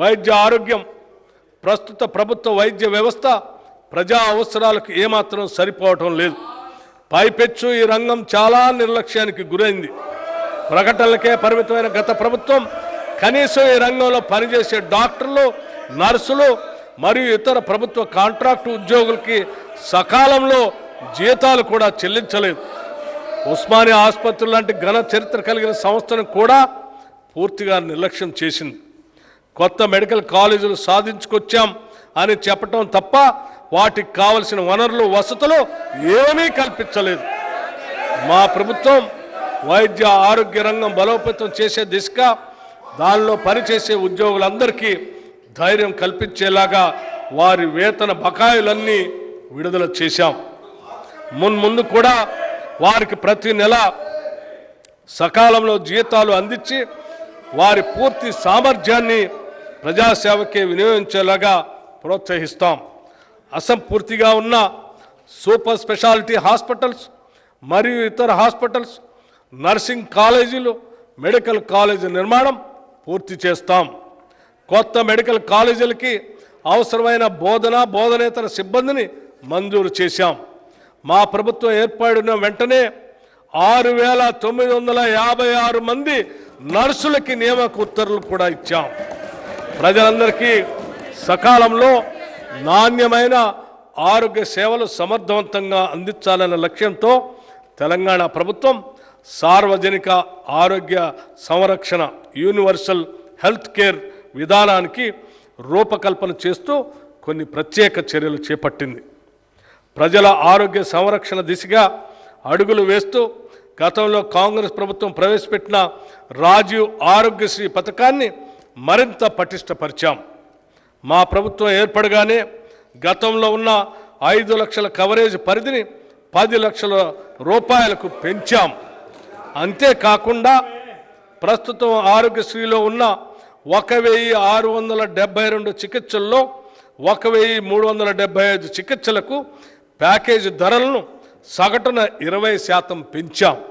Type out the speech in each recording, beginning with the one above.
వైద్య ఆరోగ్యం ప్రస్తుత ప్రభుత్వ వైద్య వ్యవస్థ ప్రజా అవసరాలకు ఏమాత్రం సరిపోవటం లేదు. పైపెచ్చు ఈ రంగం చాలా నిర్లక్ష్యానికి గురైంది. ప్రకటనలకే పరిమితమైన గత ప్రభుత్వం కనీసం ఈ రంగంలో పనిచేసే డాక్టర్లు నర్సులు మరియు ఇతర ప్రభుత్వ కాంట్రాక్టు ఉద్యోగులకి సకాలంలో జీతాలు కూడా చెల్లించలేదు. ఉస్మానియా ఆసుపత్రి లాంటి ఘన చరిత్ర కలిగిన సంస్థను కూడా పూర్తిగా నిర్లక్ష్యం చేసింది. కొత్త మెడికల్ కాలేజీలు సాధించుకొచ్చాం అని చెప్పటం తప్ప వాటికి కావలసిన వనరులు వసతులు ఏమీ కల్పించలేదు. మా ప్రభుత్వం వైద్య ఆరోగ్య రంగం బలోపేతం చేసే దిశగా దానిలో పనిచేసే ఉద్యోగులందరికీ ధైర్యం కల్పించేలాగా వారి వేతన బకాయిలన్నీ విడుదల చేశాం. మున్ముందు కూడా వారికి ప్రతి నెల సకాలంలో జీతాలు అందించి వారి పూర్తి సామర్థ్యాన్ని ప్రజాసేవకే వినియోగించేలాగా ప్రోత్సహిస్తాం. అసంపూర్తిగా ఉన్న సూపర్ స్పెషాలిటీ హాస్పిటల్స్ మరియు ఇతర హాస్పిటల్స్ నర్సింగ్ కాలేజీలు మెడికల్ కాలేజీ నిర్మాణం పూర్తి చేస్తాం. కొత్త మెడికల్ కాలేజీలకి అవసరమైన బోధన బోధనేతర సిబ్బందిని మంజూరు చేశాం. మా ప్రభుత్వం ఏర్పడిన వెంటనే ఆరు వేల తొమ్మిది వందల యాభై ఆరు మంది నర్సులకి నియామక ఉత్తర్వులు కూడా ఇచ్చాం. ప్రజలందరికీ సకాలంలో నాణ్యమైన ఆరోగ్య సేవలు సమర్థవంతంగా అందించాలన్న లక్ష్యంతో తెలంగాణ ప్రభుత్వం సార్వజనిక ఆరోగ్య సంరక్షణ యూనివర్సల్ హెల్త్ కేర్ విధానానికి రూపకల్పన చేస్తూ కొన్ని ప్రత్యేక చర్యలు చేపట్టింది. ప్రజల ఆరోగ్య సంరక్షణ దిశగా అడుగులు వేస్తూ గతంలో కాంగ్రెస్ ప్రభుత్వం ప్రవేశపెట్టిన రాజీవ్ ఆరోగ్యశ్రీ పథకాన్ని మరింత పటిష్టపరిచాం. మా ప్రభుత్వం ఏర్పడగానే గతంలో ఉన్న ఐదు లక్షల కవరేజ్ పరిధిని పది లక్షల రూపాయలకు పెంచాం. అంతేకాకుండా ప్రస్తుతం ఆరోగ్యశ్రీలో ఉన్న ఒక వెయ్యి ఆరు వందల డెబ్బై రెండు చికిత్సల్లో ఒక వెయ్యి మూడు వందల డెబ్బై ఐదు చికిత్సలకు ప్యాకేజీ ధరలను సగటున ఇరవై శాతం పెంచాం.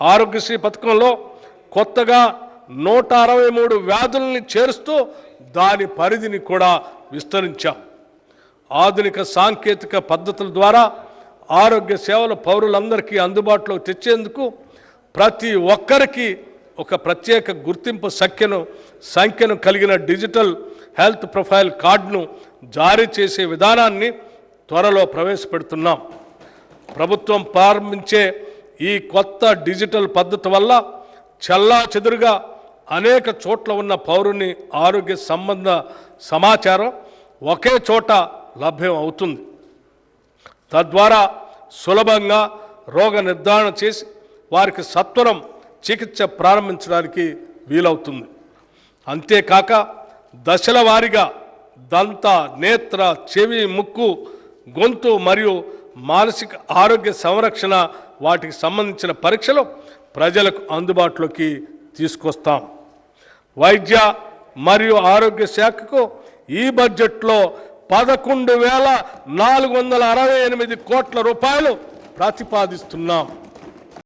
ఆరోగ్యశ్రీ పథకంలో కొత్తగా నూట అరవై మూడు వ్యాధుల్ని చేరుస్తూ దాని పరిధిని కూడా విస్తరించాం. ఆధునిక సాంకేతిక పద్ధతుల ద్వారా ఆరోగ్య సేవలు పౌరులందరికీ అందుబాటులో తెచ్చేందుకు ప్రతి ఒక్కరికి ఒక ప్రత్యేక గుర్తింపు సంఖ్యను సంఖ్యను కలిగిన డిజిటల్ హెల్త్ ప్రొఫైల్ కార్డును జారీ చేసే విధానాన్ని త్వరలో ప్రవేశపెడుతున్నాం. ప్రభుత్వం ప్రారంభించే ఈ కొత్త డిజిటల్ పద్ధతి వల్ల చల్లా చెదురుగా అనేక చోట్ల ఉన్న పౌరుని ఆరోగ్య సంబంధ సమాచారం ఒకే చోట లభ్యం అవుతుంది. తద్వారా సులభంగా రోగ నిర్ధారణ చేసి వారికి సత్వరం చికిత్స ప్రారంభించడానికి వీలవుతుంది. అంతేకాక దశల వారీగా దంత నేత్ర చెవి ముక్కు గొంతు మరియు మానసిక ఆరోగ్య సంరక్షణ వాటికి సంబంధించిన పరీక్షలు ప్రజలకు అందుబాటులోకి తీసుకొస్తాం. వైద్య మరియు ఆరోగ్య శాఖకు ఈ బడ్జెట్లో పదకొండు వేల నాలుగు వందల అరవై ఎనిమిది కోట్ల రూపాయలు ప్రతిపాదిస్తున్నాం.